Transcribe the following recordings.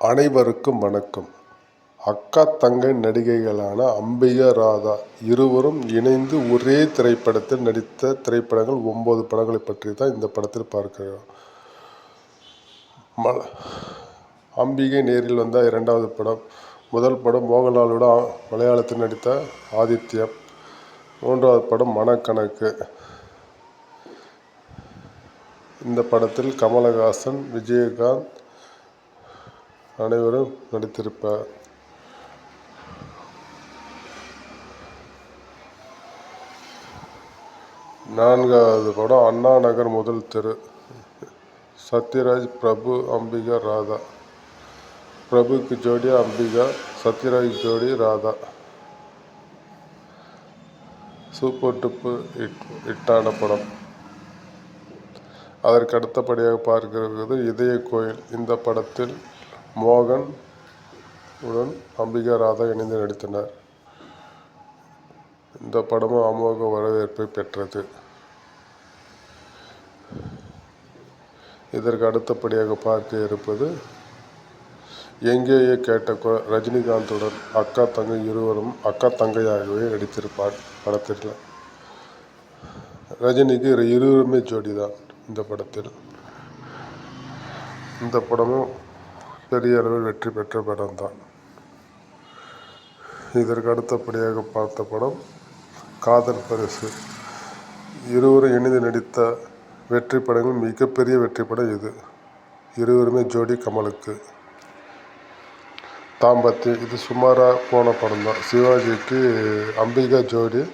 அனைவருக்கும் வணக்கம். அக்கா தங்கை நடிகைகளான அம்பிகா ராதா இருவரும் இணைந்து ஒரே திரைப்படத்தில் நடித்த திரைப்படங்கள் ஒம்பது படங்களை பற்றி தான் இந்த படத்தில் பார்க்கிறோம். ம அம்பிகை நேரில் வந்த இரண்டாவது படம். முதல் படம் மோகன்லாலோட மலையாளத்தில் நடித்த ஆதித்யம் மூன்றாவது படம் மனக்கணக்கு. இந்த படத்தில் கமலஹாசன் விஜயகாந்த் அனைவரும் நடித்திருப்பார். நான்காவது படம் அண்ணா நகர் முதல் தெரு. சத்யராஜ் பிரபு அம்பிகா ராதா. பிரபுக்கு ஜோடி அம்பிகா சத்யராஜ் ஜோடி ராதா. சூப்பர் டுப்பு இட் ஹிட்டான படம். அதற்கு அடுத்தபடியாக பார்க்கிறது இதய கோயில். இந்த படத்தில் மோகன் உடன் அம்பிகா ராதா இணைந்து நடித்தனர். இந்த படமும் அமோக வரவேற்பை பெற்றது. இதற்கு அடுத்தபடியாக பார்க்க இருப்பது எங்கேயே கேட்ட குரல் ரஜினிகாந்துடன் அக்கா தங்கை இருவரும் அக்கா தங்கையாகவே நடித்திருப்பார் படத்தில். ரஜினிக்கு இருவருமே ஜோடி தான் இந்த படத்தில். இந்த படமும் பெரிய அளவில் வெற்றி பெற்ற படம் தான் இதற்கு அடுத்தபடியாக பார்த்த படம் காதல் பரிசு. இருவரும் இணைந்து நடித்த வெற்றி படங்கள் மிகப்பெரிய வெற்றி படம் இது. இருவருமே ஜோடி கமலுக்கு. தாம்பத்தி இது சுமாராக போன படம் தான் சிவாஜிக்கு அம்பிகா ஜோடி.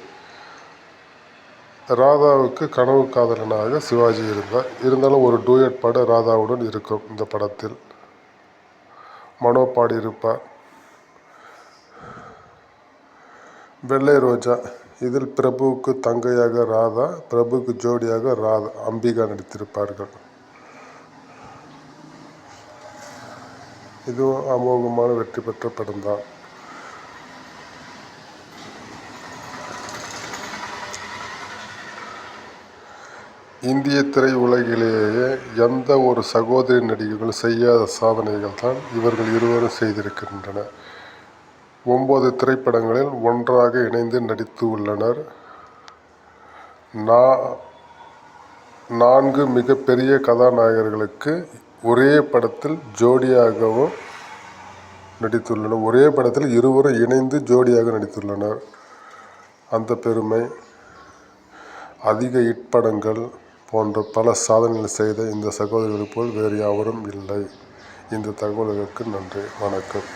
ராதாவுக்கு கனவு காதலனாக சிவாஜி இருந்தார். இருந்தாலும் ஒரு டூயட் படம் ராதாவுடன் இருக்கும் இந்த படத்தில். மனோ பாடியிருப்பார் வெள்ளை ரோஜா. இதில் பிரபுவுக்கு தங்கையாக ராதா பிரபுவுக்கு ஜோடியாக ராதா அம்பிகா நடித்திருப்பார்கள். இதுவும் அமோகமான வெற்றி பெற்ற படம்தான். இந்திய திரையுலகிலேயே எந்த ஒரு சகோதரி நடிகைகளும் செய்யாத சாதனைகள் தான் இவர்கள் இருவரும் செய்திருக்கின்றனர் ஒன்பது திரைப்படங்களில் ஒன்றாக இணைந்து நடித்து உள்ளனர். நா- நான்கு மிகப்பெரிய கதாநாயகர்களுக்கு ஒரே படத்தில் ஜோடியாகவும் நடித்துள்ளனர். ஒரே படத்தில் இருவரும் இணைந்து ஜோடியாக நடித்துள்ளனர். அந்த பெருமை அதிக இட்படங்கள் போன்ற பல சாதனைகள் செய்த இந்த சகோதரர்கள் போல் வேறு யாவரும் இல்லை. இந்த தகவல்களுக்கு நன்றி. வணக்கம்.